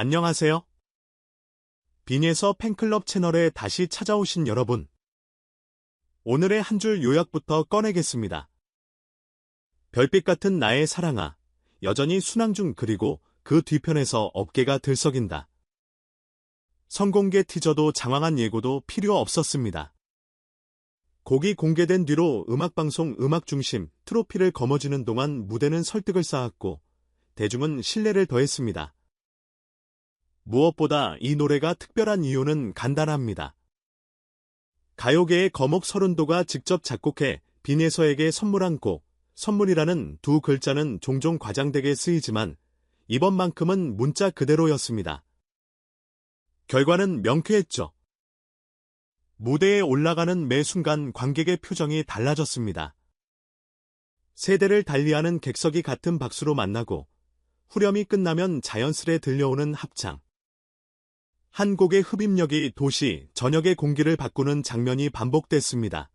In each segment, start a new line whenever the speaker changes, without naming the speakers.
안녕하세요. 빈에서 팬클럽 채널에 다시 찾아오신 여러분. 오늘의 한 줄 요약부터 꺼내겠습니다. 별빛 같은 나의 사랑아. 여전히 순항 중 그리고 그 뒤편에서 어깨가 들썩인다. 성공개 티저도 장황한 예고도 필요 없었습니다. 곡이 공개된 뒤로 음악방송 음악중심 트로피를 거머쥐는 동안 무대는 설득을 쌓았고 대중은 신뢰를 더했습니다. 무엇보다 이 노래가 특별한 이유는 간단합니다. 가요계의 거목 서른도가 직접 작곡해 빈에서에게 선물한 곡, 선물이라는 두 글자는 종종 과장되게 쓰이지만 이번만큼은 문자 그대로였습니다. 결과는 명쾌했죠. 무대에 올라가는 매 순간 관객의 표정이 달라졌습니다. 세대를 달리하는 객석이 같은 박수로 만나고 후렴이 끝나면 자연스레 들려오는 합창. 한 곡의 흡입력이 도시, 저녁의 공기를 바꾸는 장면이 반복됐습니다.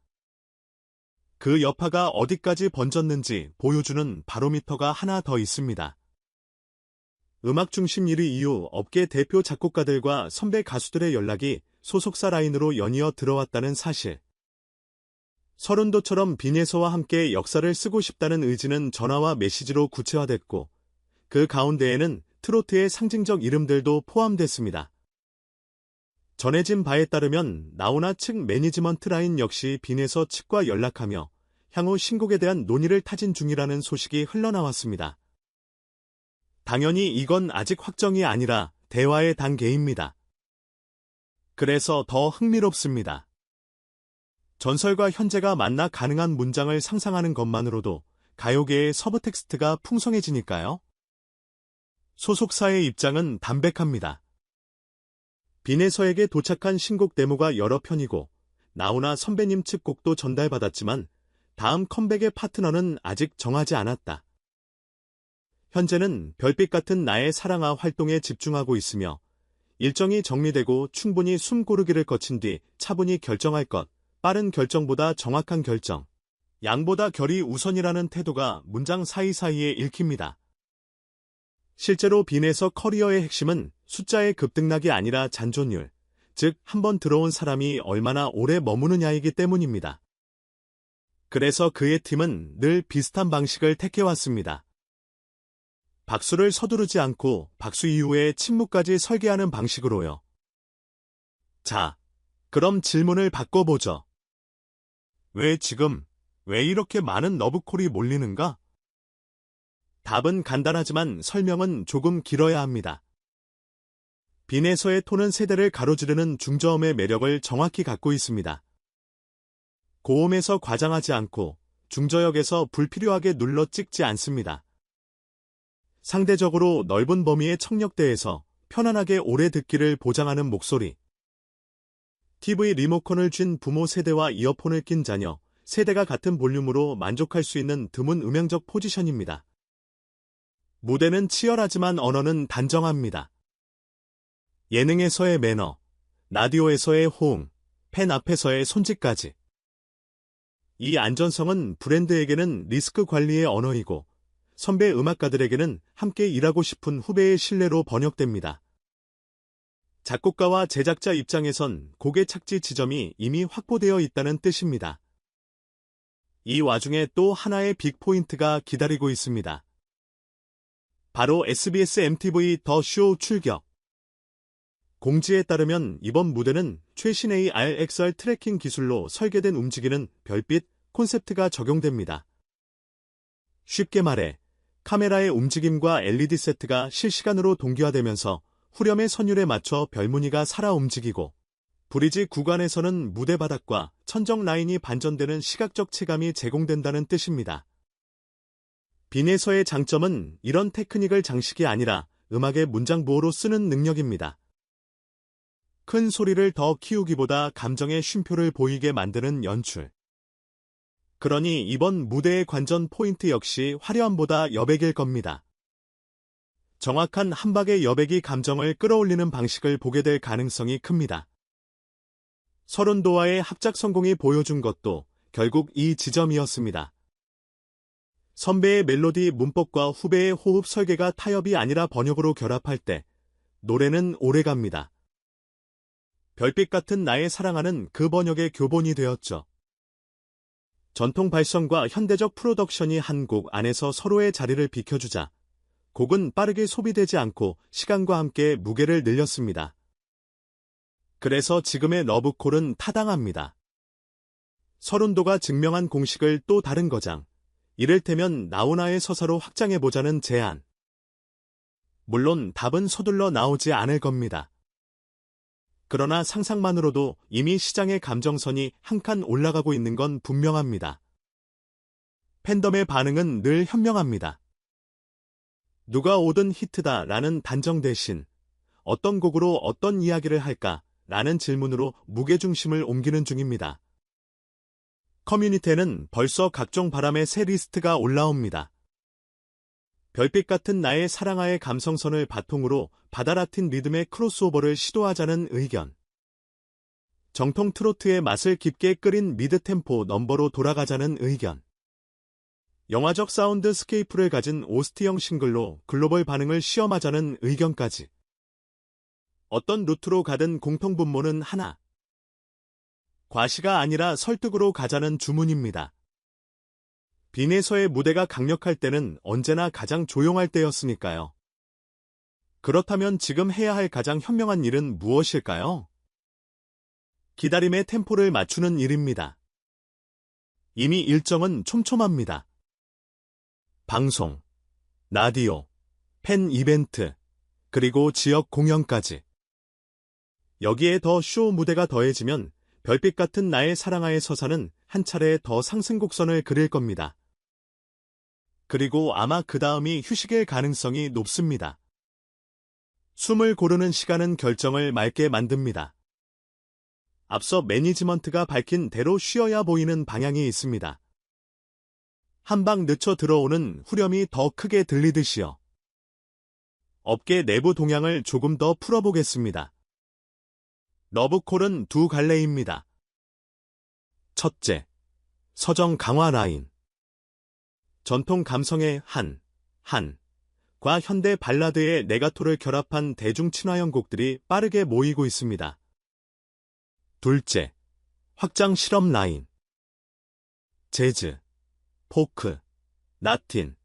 그 여파가 어디까지 번졌는지 보여주는 바로미터가 하나 더 있습니다. 음악 중심 1위 이후 업계 대표 작곡가들과 선배 가수들의 연락이 소속사 라인으로 연이어 들어왔다는 사실. 서른도처럼 빈에서와 함께 역사를 쓰고 싶다는 의지는 전화와 메시지로 구체화됐고 그 가운데에는 트로트의 상징적 이름들도 포함됐습니다. 전해진 바에 따르면 나오나 측 매니지먼트 라인 역시 빈에서 측과 연락하며 향후 신곡에 대한 논의를 타진 중이라는 소식이 흘러나왔습니다. 당연히 이건 아직 확정이 아니라 대화의 단계입니다. 그래서 더 흥미롭습니다. 전설과 현재가 만나 가능한 문장을 상상하는 것만으로도 가요계의 서브 텍스트가 풍성해지니까요. 소속사의 입장은 담백합니다. 빈에서에게 도착한 신곡 데모가 여러 편이고 나훈아 선배님 측 곡도 전달받았지만 다음 컴백의 파트너는 아직 정하지 않았다. 현재는 별빛 같은 나의 사랑아 활동에 집중하고 있으며 일정이 정리되고 충분히 숨 고르기를 거친 뒤 차분히 결정할 것, 빠른 결정보다 정확한 결정, 양보다 결이 우선이라는 태도가 문장 사이사이에 읽힙니다. 실제로 빈에서 커리어의 핵심은 숫자의 급등락이 아니라 잔존율, 즉, 한 번 들어온 사람이 얼마나 오래 머무느냐이기 때문입니다. 그래서 그의 팀은 늘 비슷한 방식을 택해왔습니다. 박수를 서두르지 않고 박수 이후에 침묵까지 설계하는 방식으로요. 자, 그럼 질문을 바꿔보죠. 왜 지금, 왜 이렇게 많은 러브콜이 몰리는가? 답은 간단하지만 설명은 조금 길어야 합니다. 빈에서의 톤은 세대를 가로지르는 중저음의 매력을 정확히 갖고 있습니다. 고음에서 과장하지 않고 중저역에서 불필요하게 눌러 찍지 않습니다. 상대적으로 넓은 범위의 청력대에서 편안하게 오래 듣기를 보장하는 목소리. TV 리모컨을 쥔 부모 세대와 이어폰을 낀 자녀, 세대가 같은 볼륨으로 만족할 수 있는 드문 음향적 포지션입니다. 무대는 치열하지만 언어는 단정합니다. 예능에서의 매너, 라디오에서의 호응, 팬 앞에서의 손짓까지. 이 안전성은 브랜드에게는 리스크 관리의 언어이고 선배 음악가들에게는 함께 일하고 싶은 후배의 신뢰로 번역됩니다. 작곡가와 제작자 입장에선 곡의 착지 지점이 이미 확보되어 있다는 뜻입니다. 이 와중에 또 하나의 빅포인트가 기다리고 있습니다. 바로 SBS MTV 더 쇼 출격. 공지에 따르면 이번 무대는 최신 ARXR 트래킹 기술로 설계된 움직이는 별빛 콘셉트가 적용됩니다. 쉽게 말해 카메라의 움직임과 LED 세트가 실시간으로 동기화되면서 후렴의 선율에 맞춰 별무늬가 살아 움직이고 브리지 구간에서는 무대 바닥과 천정 라인이 반전되는 시각적 체감이 제공된다는 뜻입니다. 빈에서의 장점은 이런 테크닉을 장식이 아니라 음악의 문장 부호로 쓰는 능력입니다. 큰 소리를 더 키우기보다 감정의 쉼표를 보이게 만드는 연출. 그러니 이번 무대의 관전 포인트 역시 화려함보다 여백일 겁니다. 정확한 한 박의 여백이 감정을 끌어올리는 방식을 보게 될 가능성이 큽니다. 서른도와의 합작 성공이 보여준 것도 결국 이 지점이었습니다. 선배의 멜로디 문법과 후배의 호흡 설계가 타협이 아니라 번역으로 결합할 때 노래는 오래갑니다. 별빛 같은 나의 사랑하는 그 번역의 교본이 되었죠. 전통 발성과 현대적 프로덕션이 한 곡 안에서 서로의 자리를 비켜주자 곡은 빠르게 소비되지 않고 시간과 함께 무게를 늘렸습니다. 그래서 지금의 러브콜은 타당합니다. 서른도가 증명한 공식을 또 다른 거장, 이를테면 나오나의 서사로 확장해보자는 제안. 물론 답은 서둘러 나오지 않을 겁니다. 그러나 상상만으로도 이미 시장의 감정선이 한 칸 올라가고 있는 건 분명합니다. 팬덤의 반응은 늘 현명합니다. 누가 오든 히트다 라는 단정 대신 어떤 곡으로 어떤 이야기를 할까 라는 질문으로 무게중심을 옮기는 중입니다. 커뮤니티에는 벌써 각종 바람의 새 리스트가 올라옵니다. 별빛 같은 나의 사랑아의 감성선을 바통으로 바다라틴 리듬의 크로스오버를 시도하자는 의견. 정통 트로트의 맛을 깊게 끓인 미드템포 넘버로 돌아가자는 의견. 영화적 사운드 스케이프를 가진 오스트형 싱글로 글로벌 반응을 시험하자는 의견까지. 어떤 루트로 가든 공통분모는 하나. 과시가 아니라 설득으로 가자는 주문입니다. 빈에서의 무대가 강력할 때는 언제나 가장 조용할 때였으니까요. 그렇다면 지금 해야 할 가장 현명한 일은 무엇일까요? 기다림의 템포를 맞추는 일입니다. 이미 일정은 촘촘합니다. 방송, 라디오, 팬 이벤트, 그리고 지역 공연까지. 여기에 더 쇼 무대가 더해지면 별빛 같은 나의 사랑아의 서사는 한 차례 더 상승 곡선을 그릴 겁니다. 그리고 아마 그 다음이 휴식일 가능성이 높습니다. 숨을 고르는 시간은 결정을 맑게 만듭니다. 앞서 매니지먼트가 밝힌 대로 쉬어야 보이는 방향이 있습니다. 한방 늦춰 들어오는 후렴이 더 크게 들리듯이요. 업계 내부 동향을 조금 더 풀어보겠습니다. 러브콜은 두 갈래입니다. 첫째, 서정 강화 라인. 전통 감성의 한, 한, 과 현대 발라드의 네가토를 결합한 대중 친화형 곡들이 빠르게 모이고 있습니다. 둘째, 확장 실험 라인. 재즈, 포크, 라틴,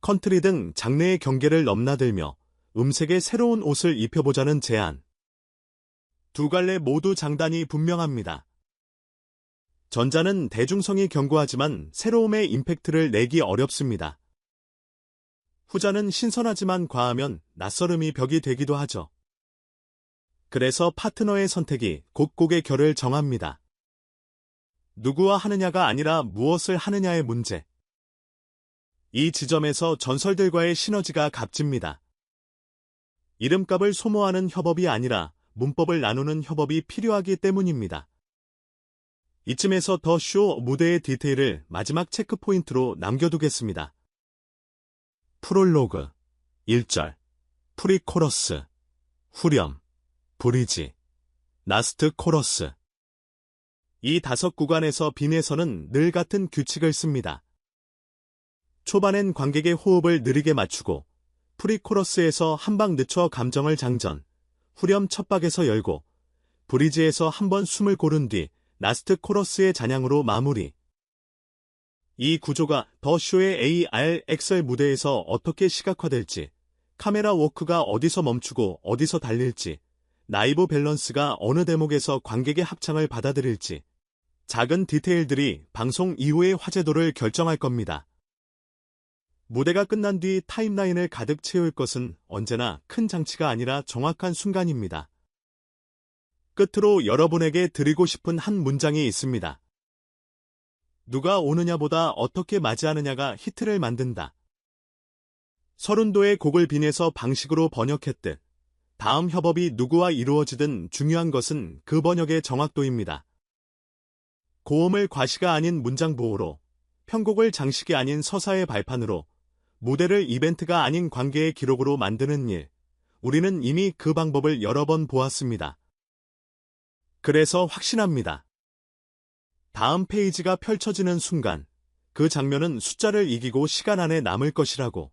컨트리 등 장르의 경계를 넘나들며 음색의 새로운 옷을 입혀보자는 제안. 두 갈래 모두 장단이 분명합니다. 전자는 대중성이 견고하지만 새로움의 임팩트를 내기 어렵습니다. 후자는 신선하지만 과하면 낯설음이 벽이 되기도 하죠. 그래서 파트너의 선택이 곡곡의 결을 정합니다. 누구와 하느냐가 아니라 무엇을 하느냐의 문제. 이 지점에서 전설들과의 시너지가 값집니다. 이름값을 소모하는 협업이 아니라 문법을 나누는 협업이 필요하기 때문입니다. 이쯤에서 더 쇼 무대의 디테일을 마지막 체크포인트로 남겨두겠습니다. 프롤로그, 1절, 프리코러스, 후렴, 브리지, 라스트 코러스. 이 다섯 구간에서 빈에서는 늘 같은 규칙을 씁니다. 초반엔 관객의 호흡을 느리게 맞추고 프리코러스에서 한 방 늦춰 감정을 장전, 후렴 첫박에서 열고 브리지에서 한 번 숨을 고른 뒤 라스트 코러스의 잔향으로 마무리. 이 구조가 더 쇼의 ARXL 무대에서 어떻게 시각화될지, 카메라 워크가 어디서 멈추고 어디서 달릴지, 라이브 밸런스가 어느 대목에서 관객의 합창을 받아들일지, 작은 디테일들이 방송 이후의 화제도를 결정할 겁니다. 무대가 끝난 뒤 타임라인을 가득 채울 것은 언제나 큰 장치가 아니라 정확한 순간입니다. 끝으로 여러분에게 드리고 싶은 한 문장이 있습니다. 누가 오느냐보다 어떻게 맞이하느냐가 히트를 만든다. 서른도의 곡을 빈해서 방식으로 번역했듯 다음 협업이 누구와 이루어지든 중요한 것은 그 번역의 정확도입니다. 고음을 과시가 아닌 문장 보호로, 편곡을 장식이 아닌 서사의 발판으로, 무대를 이벤트가 아닌 관계의 기록으로 만드는 일, 우리는 이미 그 방법을 여러 번 보았습니다. 그래서 확신합니다. 다음 페이지가 펼쳐지는 순간 그 장면은 숫자를 이기고 시간 안에 남을 것이라고.